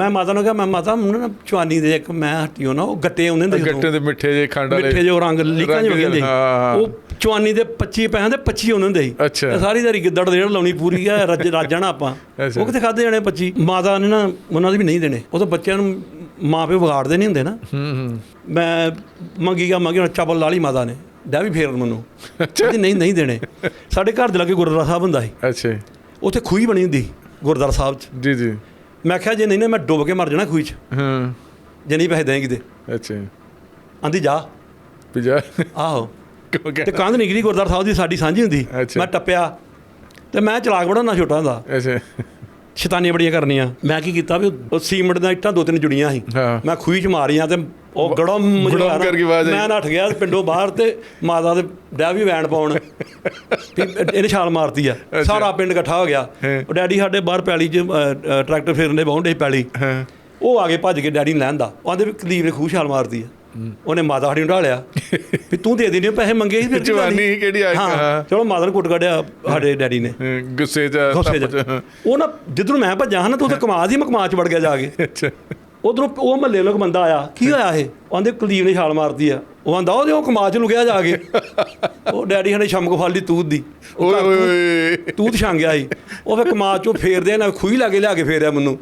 ਮੈਂ ਮਾਤਾ ਨੂੰ ਕਿਹਾ ਮੈਂ ਮਾਤਾ ਮੈਨੂੰ ਨਾ ਚਵਾਨੀ ਦੇ ਇੱਕ ਮੈਂ ਹੱਟੀਓ ਨਾ ਉਹ ਗੱਟੇ ਆਉਂਦੇ ਹੁੰਦੇ ਗੱਟੇ ਦੇ ਮਿੱਠੇ ਜੇ ਖੰਡ ਵਾਲੇ ਮਿੱਠੇ ਜੋ ਰੰਗ ਲੀਕਾਂ ਜੋ ਰੰਗ ਹੁੰਦੇ। ਉਹ ਚਵਾਨੀ ਦੇ 25 ਪੈਸੇ ਦੇ 25 ਆਉਂਦੇ ਹੁੰਦੇ ਸੀ। ਅੱਛਾ। ਸਾਰੀ ਦਿਹਾੜੀ ਗਿੱਦੜ ਦੇ ਲਾਉਣੀ ਪੂਰੀ ਆ ਰੱਜ ਰੱਜ ਜਾਣਾ ਆਪਾਂ। ਅੱਛਾ। ਉਹ ਕਿਤੇ ਖਾਦੇ ਜਾਣੇ 25 ਮਾਤਾ ਨੇ ਨਾ ਉਹਨਾਂ ਦੀ ਵੀ ਨਹੀਂ ਦੇਣੇ। ਉਹ ਤਾਂ ਬੱਚਿਆਂ ਨੂੰ ਮਾਂ ਪਿਓ ਵਿਗਾੜਦੇ ਨਹੀਂ ਹੁੰਦੇ ਨਾ। ਹੂੰ ਹੂੰ। ਮੈਂ ਮੰਗੀ ਗਿਆ ਮੰਗੀ ਹੁਣ ਚੱਪਲ ਲਾ ਲਈ ਮਾਤਾ ਨੇ। ਡੈ ਵੀ ਫੇਰਨ ਮੈਨੂੰ। ਕਹਿੰਦੀ ਨਹੀਂ ਨਹੀਂ ਦੇਣੇ। ਸਾਡੇ ਘਰ ਦੇ ਲਾਗੇ ਗੁਰਦੁਆਰਾ ਸਾਹਿਬ ਹੁੰਦਾ ਸੀ। ਅੱਛਾ। ਉੱਥੇ ਖੂਹੀ ਬਣੀ ਹੁੰਦੀ ਗੁਰਦੁਆਰਾ ਸਾਹਿਬ 'ਚ। ਜੀ ਜੀ। ਮੈਂ ਕਿਹਾ ਜੇ ਨਹੀਂ ਨਾ ਮੈਂ ਡੁੱਬ ਕੇ ਮਰ ਜਾਣਾ ਖੂਹੀ 'ਚ। ਹਾਂ। ਜੇ ਨਹੀਂ ਪੈਸੇ ਦੇਂਗੀ ਤੇ ਅੱਛਾ ਜੀ। ਆਂਦੀ ਜਾ। ਪਿਜਾ ਆਹੋ। ਕਿਉਂ ਤੇ ਕਹਿ ਕੰਧ ਨਿਕਲੀ ਗੁਰਦੁਆਰਾ ਸਾਹਿਬ ਦੀ ਸਾਡੀ ਸਾਂਝੀ ਹੁੰਦੀ। ਅੱਛਾ। ਮੈਂ ਟੱਪਿਆ। ਤੇ ਮੈਂ ਚਲਾਕ ਬੜਾ ਨਾ ਛੋਟਾ ਹੁੰਦਾ। ਅੱਛਾ। ਸ਼ੈਤਾਨੀਆਂ ਬੜੀਆਂ ਕਰਨੀਆਂ। ਮੈਂ ਕੀ ਕੀਤਾ ਵੀ ਉਹ ਸੀਮਿੰਟ ਦਾ ਇੱਟਾਂ ਦੋ ਤਿੰਨ ਜੁੜੀਆਂ ਸੀ। ਮੈਂ ਖੂਹੀ 'ਚ ਮਾਰੀਆਂ ਤੇ ਉਹ ਗੜਮ। ਮੈਂ ਨੱਠ ਗਿਆ ਪਿੰਡੋਂ ਬਾਹਰ ਤੇ ਮਾਤਾ ਦੇ ਡੈ ਵੀ ਵੈਣ ਪਾਉਣ। ਇਹਨੇ ਛਾਲ ਮਾਰਤੀ ਆ। ਸਾਰਾ ਪਿੰਡ ਇਕੱਠਾ ਹੋ ਗਿਆ। ਉਹ ਡੈਡੀ ਸਾਡੇ ਬਾਹਰ ਪੈਲੀ 'ਚ ਟਰੈਕਟਰ ਫੇਰਨ ਦੇ ਬਾਉਂਡੇ ਪੈਲੀ। ਉਹ ਆ ਕੇ ਭੱਜ ਕੇ ਡੈਡੀ ਨੂੰ ਲੈਣ ਦਾ। ਉਹ ਆਂਦੇ ਵੀ ਕੁਲਦੀਪ ਨੇ ਖੂਹ ਛਾਲ ਮਾਰਤੀ ਆ। ਉਹਨੇ ਮਾਤਾ ਸਾਡੀ ਨੂੰ ਢਾਲਿਆ ਵੀ ਤੂੰ ਦੇ ਦੇਣੀ ਪੈਸੇ ਮੰਗੇ ਸੀ ਫਿਰ ਜਵਾਨੀ? ਕਿਹੜੀ ਆ- ਹਾਂ। ਚਲੋ ਮਾਤਾ ਨੂੰ ਕੁੱਟ ਕੱਢਿਆ ਸਾਡੇ ਡੈਡੀ ਨੇ। ਗੁੱਸੇ ਚ। ਉਹ ਨਾ ਜਿੱਧਰੋਂ ਮੈਂ ਭੱਜਾ ਹਾਂ ਨਾ ਤੂੰ ਤਾਂ ਕਮਾਦ ਹੀ ਮੈਂ ਕਮਾਦ ਚ ਵੜ ਗਿਆ ਜਾ ਕੇ। ਅੱਛਾ। ਉਧਰੋਂ ਉਹ ਮਹੱਲੇ ਲੋਕ ਬੰਦਾ ਆਇਆ ਕੀ ਹੋਇਆ ਇਹ? ਆਂਦੇ ਕੁਲਦੀਪ ਨੇ ਛਾਲ ਮਾਰਤੀ ਆ। ਉਹ ਆਂਦਾ ਉਹਦੇ ਉਹ ਕਮਾਦ ਚ ਲੁਕਿਆ ਜਾ ਕੇ। ਉਹ ਡੈਡੀ ਹਣੇ ਸ਼ਮਕ ਫਲ ਤੂਤ ਦੀ। ਓਏ ਓਏ ਤੂਤ- ਛਾਂ ਗਿਆ ਸੀ। ਉਹ ਫੇ ਕਮਾਦ ਚੋਂ ਫੇਰਦੇ ਨਾ ਖੂਹੀ ਲਾ ਕੇ ਲਿਆ ਕੇ ਫੇਰਿਆ ਮੈਨੂੰ।